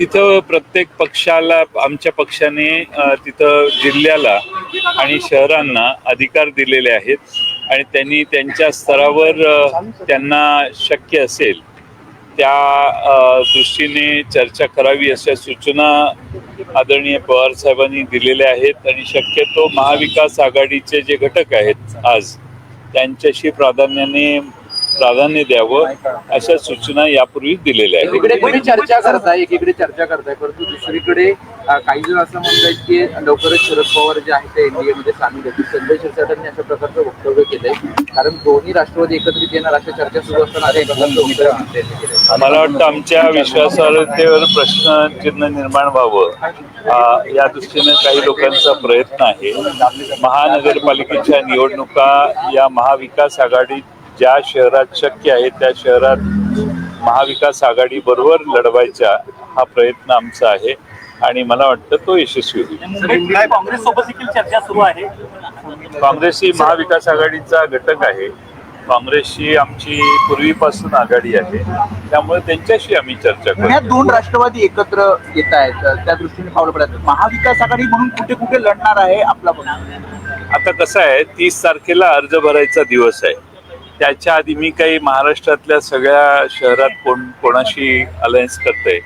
तिथं प्रत्येक पक्षाला आमच्या पक्षाने तिथं जिल्ह्याला आणि शहरांना अधिकार दिलेले आहेत आणि त्यांनी त्यांच्या स्तरावर त्यांना शक्य असेल त्या दृष्टीने चर्चा करावी अशा सूचना आदरणीय पवार साहेबांनी दिलेल्या आहेत. आणि शक्यतो महाविकास आघाडीचे जे घटक आहेत आज त्यांच्याशी प्राधान्याने प्राधान्य द्यावं अशा सूचना यापूर्वी दिलेल्या आहेत. चर्चा करताय? एकीकडे चर्चा करताय परंतु दुसरीकडे काही जण असं म्हणतायत की लवकरच शरद पवार जे आहेत ते एनडीए मध्ये सामील होतील. संजय शिरसाटांनी अशा प्रकारचं वक्तव्य केलंय. कारण दोन्ही राष्ट्रवादी एकत्रित येणार अशा चर्चा सुरू असताना. मला वाटतं आमच्या विश्वासार्हतेवर प्रश्नचिन्ह निर्माण व्हावं. या दृष्टीने काही लोकांचा प्रयत्न आहे. महानगरपालिकेच्या निवडणुका या महाविकास आघाडी ज्या शहरात शक्य आहे त्या शहरात महाविकास आघाडी बरोबर लढवायचा हा प्रयत्न आमचा आहे. आणि मला वाटतं तो यशस्वी होईल. काँग्रेस सोबत देखील चर्चा सुरू आहे. काँग्रेस ही महाविकास आघाडीचा घटक आहे. काँग्रेसची आमची पूर्वीपासून आघाडी आहे. त्यामुळे त्यांच्याशी आम्ही चर्चा करू दोन राष्ट्रवादी एकत्र येत आहेत त्या दृष्टीने पावलं पडत. महाविकास आघाडी म्हणून कुठे कुठे लढणार आहे आपला आता कसं आहे तीस तारखेला अर्ज भरायचा दिवस आहे. त्याच्या आधी मी काही महाराष्ट्रातल्या सगळ्या शहरात कोण कोणाशी अलायन्स करतंय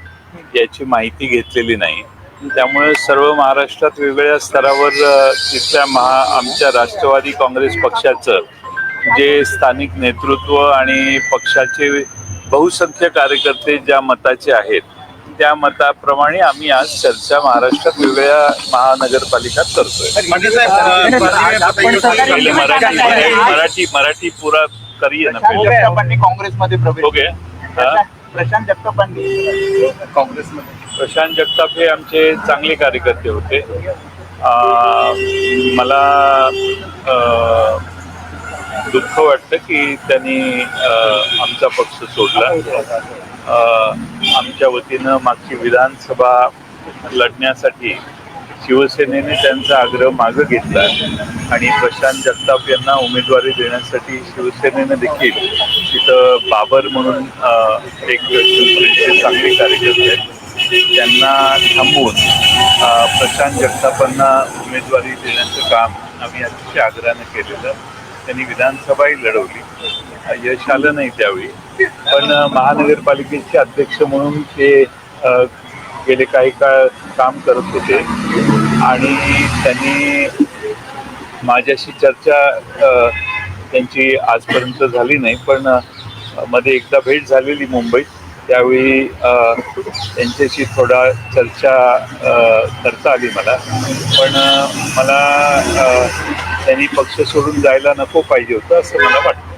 याची माहिती घेतलेली नाही. त्यामुळे सर्व महाराष्ट्रात वेगवेगळ्या स्तरावर तिथल्या महा आमच्या राष्ट्रवादी काँग्रेस पक्षाचं जे स्थानिक नेतृत्व आणि पक्षाचे बहुसंख्य कार्यकर्ते ज्या मताचे आहेत त्या मताप्रमाणे आम्ही आज चर्चा महाराष्ट्रात वेगवेगळ्या महानगरपालिकात करतोय. मराठी मराठी मराठी पुरा करिए ना. प्रशांत पहिले जगतापांनी काँग्रेसमध्ये प्रवेश ओके. हा? प्रशांत जगतापांनी काँग्रेसमध्ये. प्रशांत जगताप हे आमचे चांगले कार्यकर्ते होते. अं, मला अं, दुःख वाटतं की त्यांनी अं, आमचा पक्ष सोडला. अं, आमच्या वतीनं मागची विधानसभा लढण्यासाठी शिवसेनेने त्यांचा आग्रह मागं घेतला आणि प्रशांत जगताप यांना उमेदवारी देण्यासाठी शिवसेनेनं देखील तिथं बाबर म्हणून एक शिवसेनेचे चांगले कार्यकर्ते आहेत. त्यांना थांबवून प्रशांत जगतापांना उमेदवारी देण्याचं काम आम्ही अतिशय आग्रहानं केलेलं. त्यांनी विधानसभाही लढवली. यश आलं नाही त्यावेळी. पण महानगरपालिकेचे अध्यक्ष म्हणून ते गेले काही काळ काम करत होते. आणि त्यांनी माझ्याशी चर्चा त्यांची आजपर्यंत झाली नाही पण मध्ये एकदा भेट झालेली मुंबईत. त्यावेळी त्यांच्याशी थोडा चर्चा करता आली मला. पण मला त्यांनी पक्ष सोडून जायला नको पाहिजे होतं असं मला वाटतं.